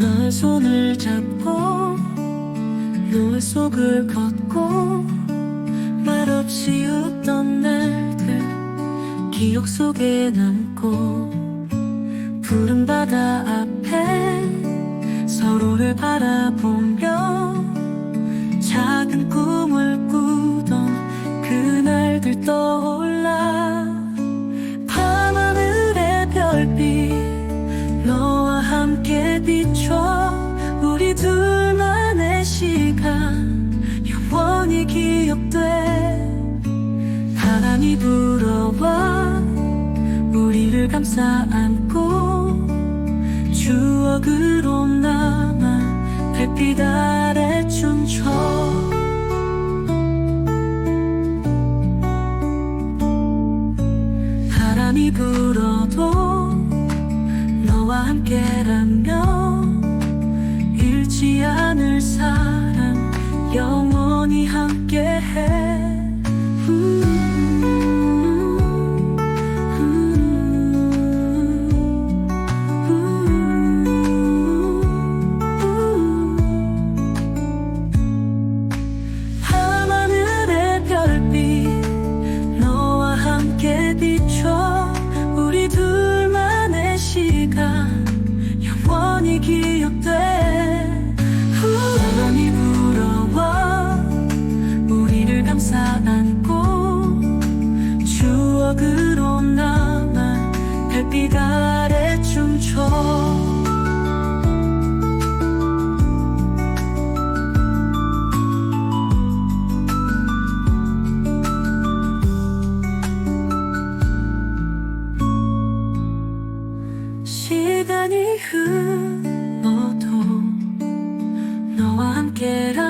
너의 손을 잡고 노을 속을 걷고 말없이 웃던 날들 기억 속에 남고 푸른 바다 앞에 서로를 바라보며 작은 꿈을 꾸던 그날들 떠올라 바람이 불어와 우리를 감싸 안고 추억으로 남아 별빛 아래 춤춰. 바람이 불어도 너와 함께라면 잃지 않을 사랑 아래 춤춰. 시간이 흘러도 너와 함께라